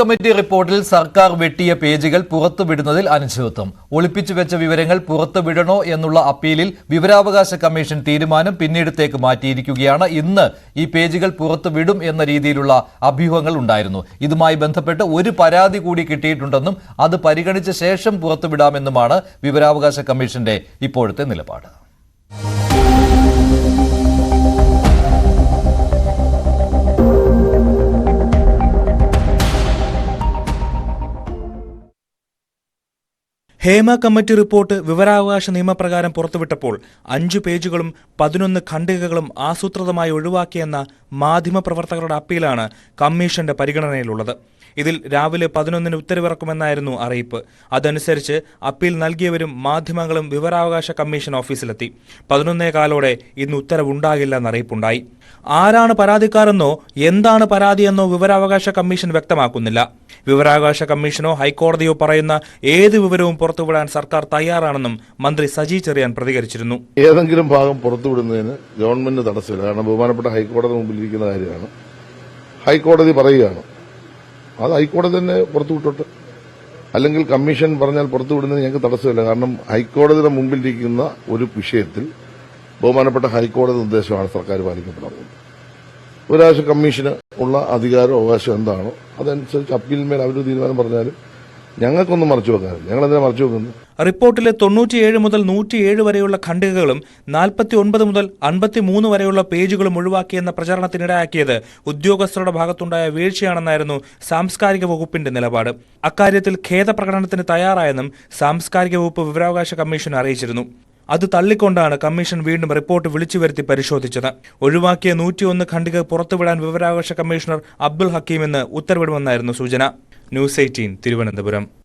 Committee റിപ്പോർട്ടിൽ സർക്കാർ വെട്ടിയ പേജുകൾ പുറത്തുവിടുന്നതിൽ അനിശ്ചിതത്വം. ഒളിപ്പിച്ചു വെച്ച വിവരങ്ങൾ പുറത്തുവിടണോ എന്നുള്ള അപ്പീലിൽ വിവരാവകാശ കമ്മീഷൻ തീരുമാനം പിന്നീടത്തേക്ക് മാറ്റിയിരിക്കുകയാണ്. ഇന്ന് ഈ പേജുകൾ പുറത്തുവിടും എന്ന രീതിയിലുള്ള അഭ്യൂഹങ്ങൾ ഉണ്ടായിരുന്നു. ഇതുമായി ബന്ധപ്പെട്ട് ഒരു പരാതി കൂടി കിട്ടിയിട്ടുണ്ടെന്നും അത് പരിഗണിച്ച ശേഷം പുറത്തുവിടാമെന്നുമാണ് വിവരാവകാശ കമ്മീഷന്റെ ഇപ്പോഴത്തെ നിലപാട്. ഹേമ കമ്മിറ്റി റിപ്പോർട്ട് വിവരാവകാശ നിയമപ്രകാരം പുറത്തുവിട്ടപ്പോൾ അഞ്ചു പേജുകളും പതിനൊന്ന് ഖണ്ഡികകളും ആസൂത്രിതമായി ഒഴിവാക്കിയെന്ന മാധ്യമപ്രവർത്തകരുടെ അപ്പീലാണ് കമ്മീഷന്റെ പരിഗണനയിലുള്ളത്. ഇതിൽ രാവിലെ പതിനൊന്നിന് ഉത്തരവിറക്കുമെന്നായിരുന്നു അറിയിപ്പ്. അതനുസരിച്ച് അപ്പീൽ നൽകിയവരും മാധ്യമങ്ങളും വിവരാവകാശ കമ്മീഷൻ ഓഫീസിലെത്തി. പതിനൊന്നേ കാലോടെ ഇന്ന് ഉത്തരവുണ്ടാകില്ലെന്ന് അറിയിപ്പുണ്ടായി ആരാണ് പരാതിക്കാരെന്നോ എന്താണ് പരാതിയെന്നോ വിവരാവകാശ കമ്മീഷൻ വ്യക്തമാക്കുന്നില്ല. വിവരാവകാശ കമ്മീഷനോ ഹൈക്കോടതിയോ പറയുന്ന ഏത് വിവരവും പുറത്തുവിടാൻ സർക്കാർ തയ്യാറാണെന്നും മന്ത്രി സജി ചെറിയാൻ പ്രതികരിച്ചിരുന്നു. ഏതെങ്കിലും ഭാഗം പുറത്തുവിടുന്നതിന് ഗവൺമെന്റ് തടസ്സമില്ല. കാരണം ബഹുമാനപ്പെട്ട ഹൈക്കോടതി മുമ്പിലിരിക്കുന്ന കാര്യമാണ്. ഹൈക്കോടതി പറയുകയാണ്. അത് ഹൈക്കോടതി തന്നെ പുറത്തുവിട്ടോട്ടെ. അല്ലെങ്കിൽ കമ്മീഷൻ പറഞ്ഞാൽ പുറത്തുവിടുന്നതിന് ഞങ്ങൾക്ക് തടസ്സമില്ല. കാരണം ഹൈക്കോടതിയുടെ മുമ്പിലിരിക്കുന്ന ഒരു വിഷയത്തിൽ ബഹുമാനപ്പെട്ട ഹൈക്കോടതി നിർദ്ദേശമാണ് സർക്കാർ പാലിക്കപ്പെടുന്നത് ഒരാഴ്ച കമ്മീഷന് ഉള്ള അധികാരം അവകാശം എന്താണോ അതനുസരിച്ച് അപ്പീലിന്മേൽ അവർ തീരുമാനം പറഞ്ഞാലും ഞങ്ങൾക്കൊന്നും മറച്ചു വെക്കാനില്ല ഞങ്ങൾ എന്തിനാ മറച്ചു വെക്കുന്നത്? റിപ്പോർട്ടിലെ തൊണ്ണൂറ്റിയേഴ് മുതൽ നൂറ്റിയേഴ് വരെയുള്ള ഖണ്ഡികകളും നാൽപ്പത്തി ഒൻപത് മുതൽ അൻപത്തിമൂന്ന് വരെയുള്ള പേജുകളും ഒഴിവാക്കിയെന്ന പ്രചരണത്തിനിടയാക്കിയത് ഉദ്യോഗസ്ഥരുടെ ഭാഗത്തുണ്ടായ വീഴ്ചയാണെന്നായിരുന്നു സാംസ്കാരിക വകുപ്പിന്റെ നിലപാട്. അക്കാര്യത്തിൽ ഖേദപ്രകടനത്തിന് തയ്യാറായെന്നും സാംസ്കാരിക വകുപ്പ് വിവരാവകാശ കമ്മീഷൻ അറിയിച്ചിരുന്നു. അത് തള്ളിക്കൊണ്ടാണ് കമ്മീഷൻ വീണ്ടും റിപ്പോർട്ട് വിളിച്ചു വരുത്തി പരിശോധിച്ചത്. ഒഴിവാക്കിയ നൂറ്റിയൊന്ന് ഖണ്ഡിക പുറത്തുവിടാൻ വിവരാവകാശ കമ്മീഷണർ അബ്ദുൽ ഹക്കീമിന്ന് ഉത്തരവിടുമെന്നായിരുന്നു സൂചന. News eighteen Thiruvananthapuram.